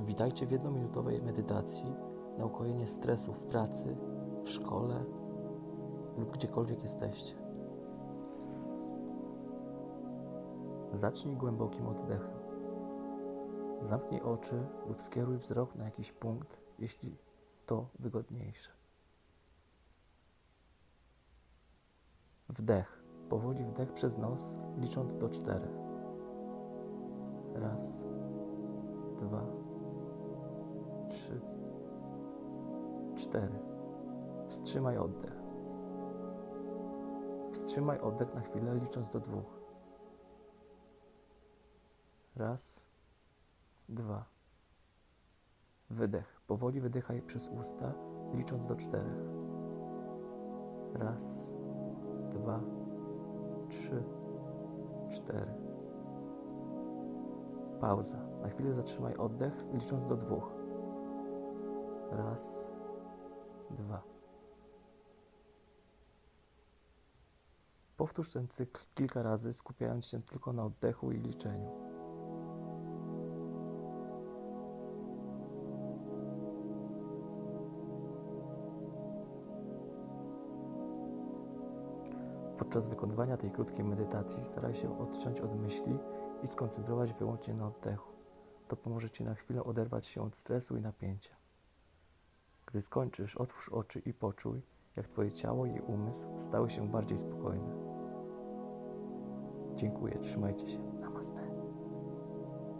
Witajcie w jednominutowej medytacji na ukojenie stresu w pracy, w szkole lub gdziekolwiek jesteście. Zacznij głębokim oddechem. Zamknij oczy lub skieruj wzrok na jakiś punkt, jeśli to wygodniejsze. Wdech. Powoli wdech przez nos, licząc do czterech. Raz, 4. Wstrzymaj oddech. Wstrzymaj oddech na chwilę, licząc do dwóch. Raz, dwa. Wydech. Powoli wydychaj przez usta, licząc do czterech. Raz, dwa, trzy, cztery. Pauza. Na chwilę zatrzymaj oddech, licząc do dwóch. Raz, dwa. Powtórz ten cykl kilka razy, skupiając się tylko na oddechu i liczeniu. Podczas wykonywania tej krótkiej medytacji staraj się odciąć od myśli i skoncentrować wyłącznie na oddechu. To pomoże Ci na chwilę oderwać się od stresu i napięcia. Gdy skończysz, otwórz oczy i poczuj, jak Twoje ciało i umysł stały się bardziej spokojne. Dziękuję, trzymajcie się.